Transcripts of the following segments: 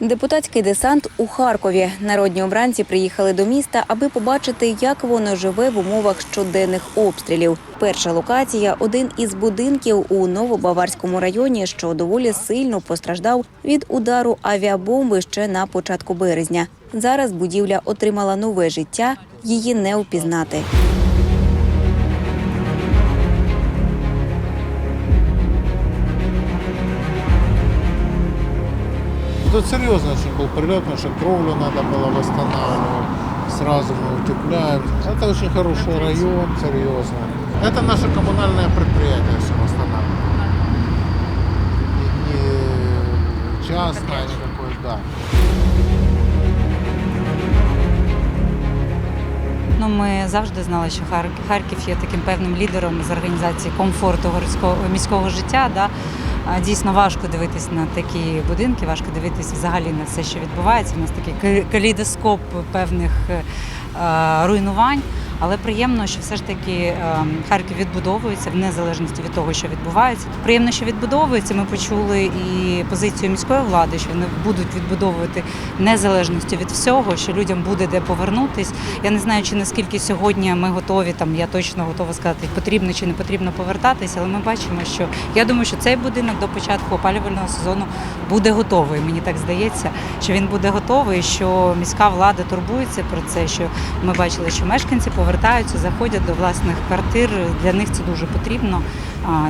Депутатський десант у Харкові. Народні обранці приїхали до міста, аби побачити, як воно живе в умовах щоденних обстрілів. Перша локація один із будинків у Новобаварському районі, що доволі сильно постраждав від удару авіабомби ще на початку березня. Зараз будівля отримала нове життя, її не впізнати. Тут серьезно очень был прилет, потому что кровлю надо было восстанавливать. Сразу мы утепляем. Это очень хороший район, серьезно. Это наше коммунальное предприятие все восстанавливает. Не, не частное никакое, да. Ну, ми завжди знали, що Хар- Харків є таким певним лідером з організації комфорту городського міського життя. Да? Дійсно важко дивитись на такі будинки, важко дивитись взагалі на все, що відбувається. У нас такий ка- калейдоскоп певних е, руйнувань. Але приємно, що все ж таки е, Харків відбудовується в незалежності від того, що відбувається. Приємно, що відбудовується. Ми почули і позицію міської влади, що вони будуть відбудовувати незалежності від всього, що людям буде де повернутись. Я не знаю, чи наскільки сьогодні ми готові. Там я точно готова сказати, потрібно чи не потрібно повертатися, але ми бачимо, що я думаю, що цей будинок до початку опалювального сезону буде готовий. Мені так здається, що він буде готовий, що міська влада турбується про це. Що ми бачили, що мешканці повертаються, заходять до власних квартир. Для них це дуже потрібно.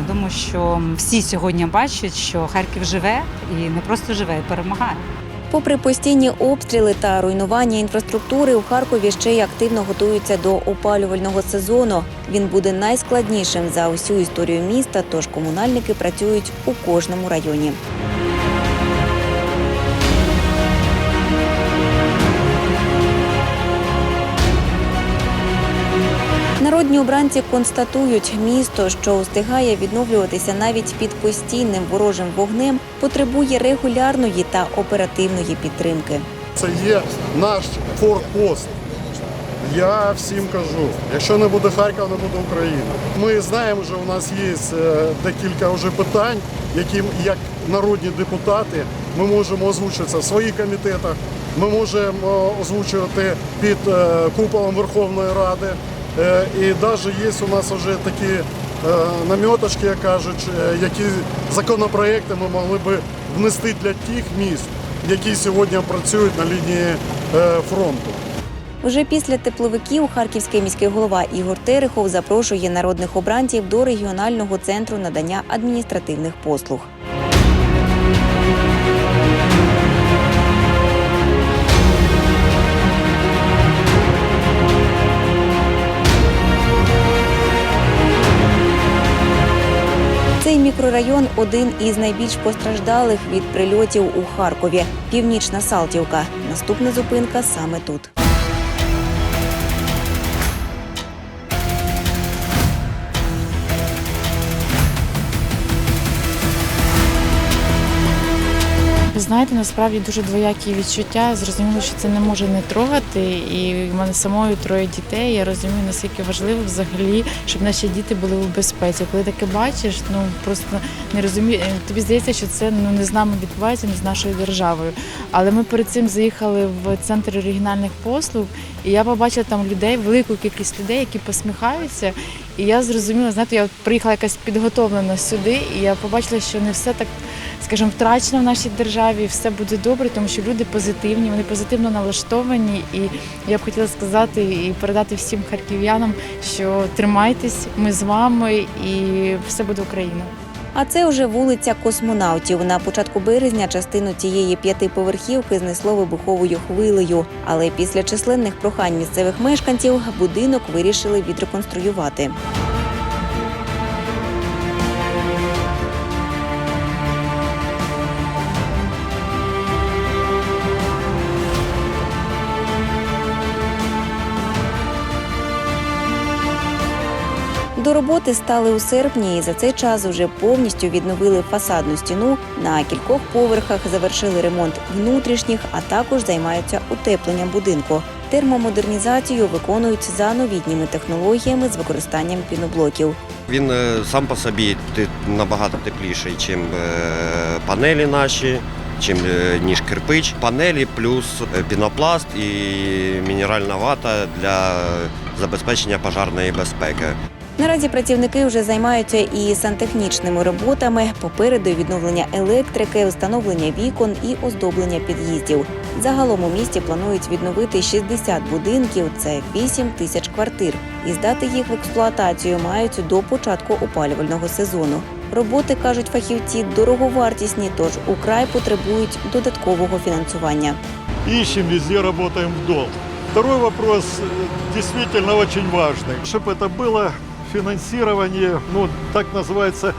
Думаю, що всі сьогодні бачать, що Харків живе і не просто живе, і перемагає. Попри постійні обстріли та руйнування інфраструктури, у Харкові ще й активно готуються до опалювального сезону. Він буде найскладнішим за усю історію міста, тож комунальники працюють у кожному районі. Народні обранці констатують, місто, що встигає відновлюватися навіть під постійним ворожим вогнем, потребує регулярної та оперативної підтримки. Це є наш форпост. Я всім кажу, якщо не буде Харкова, не буде України. Ми знаємо, що у нас є е, декілька вже питань, які як народні депутати ми можемо озвучитися в своїх комітетах. Ми можемо озвучувати під е, куполом Верховної Ради. Е, І навіть є у нас вже такі е, наміточки, як кажуть, е, які законопроекти ми могли би внести для тих міст, які сьогодні працюють на лінії фронту. Вже після тепловиків харківський міський голова Ігор Терехов запрошує народних обранців до регіонального центру надання адміністративних послуг. Мікрорайон один із найбільш постраждалих від прильотів у Харкові. Північна Салтівка. Наступна зупинка саме тут. Знаєте, насправді дуже двоякі відчуття. Зрозуміло, що це не може не трогати. І в мене самою троє дітей. Я розумію, наскільки важливо взагалі, щоб наші діти були у безпеці. Коли таке бачиш, ну просто не розумію. Тобі здається, що це ну не з нами відбувається, не з нашою державою. Але ми перед цим заїхали в центр оригінальних послуг, і я побачила там людей, велику кількість людей, які посміхаються. І я зрозуміла, знаєте, я приїхала якась підготовлена сюди, і я побачила, що не все так скажімо, втрачено в нашій державі, все буде добре, тому що люди позитивні, вони позитивно налаштовані. І я б хотіла сказати і передати всім харків'янам, що тримайтесь, ми з вами, і все буде Україна. А це вже вулиця космонавтів. На початку березня частину цієї п'ятиповерхівки знесло вибуховою хвилею. Але після численних прохань місцевих мешканців будинок вирішили відреконструювати. До роботи стали у серпні, і за цей час вже повністю відновили фасадну стіну. На кількох поверхах завершили ремонт внутрішніх, а також займаються утепленням будинку. Термомодернізацію виконують за новітніми технологіями з використанням піноблоків. Він е, сам по собі набагато тепліший, ніж панелі наші, чим е, ніж кирпич. Панелі плюс е, пінопласт і мінеральна вата для забезпечення пожарної безпеки. Наразі працівники вже займаються і сантехнічними роботами. Попереду відновлення електрики, встановлення вікон і оздоблення під'їздів. Загалом у місті планують відновити 60 будинків, це 8 тисяч квартир, і здати їх в експлуатацію мають до початку опалювального сезону. Роботи кажуть фахівці дороговартісні, тож украй потребують додаткового фінансування. ищем, везде работаем в долг. Второй вопрос э, действительно очень важный. Чтобы это было финансирование, ну, так называется,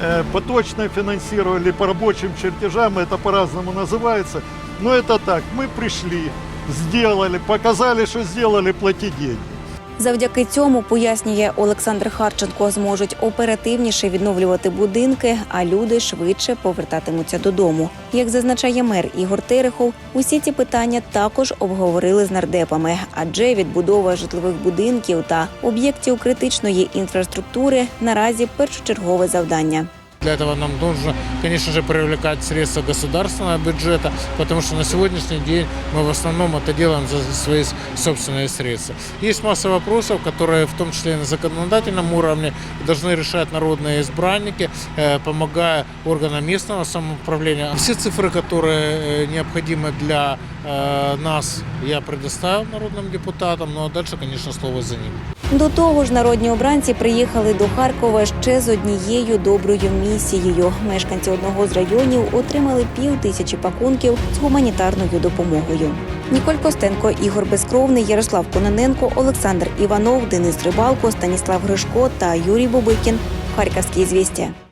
э, поточное финансирование или по рабочим чертежам, это по-разному называется. Но это так, мы пришли, сделали, показали, что сделали, плати деньги. Завдяки цьому, пояснює Олександр Харченко, зможуть оперативніше відновлювати будинки, а люди швидше повертатимуться додому. Як зазначає мер Ігор Терехов, усі ці питання також обговорили з нардепами, адже відбудова житлових будинків та об'єктів критичної інфраструктури наразі першочергове завдання. Для этого нам нужно, конечно же, привлекать средства государственного бюджета, потому что на сегодняшний день мы в основном это делаем за свои собственные средства. Есть масса вопросов, которые в том числе и на законодательном уровне должны решать народные избранники, э, помогая органам местного самоуправления. Все цифры, которые э, необходимы для э, нас, я предоставил народным депутатам, ну а дальше, конечно, слово за ними. До того ж, народні обранці приїхали до Харкова ще з однією доброю місією. Мешканці одного з районів отримали пів тисячі пакунків з гуманітарною допомогою. Ніколь Костенко, Ігор Безкровний, Ярослав Кононенко, Олександр Іванов, Денис Рибалко, Станіслав Гришко та Юрій Бубикін. Харківські звістя.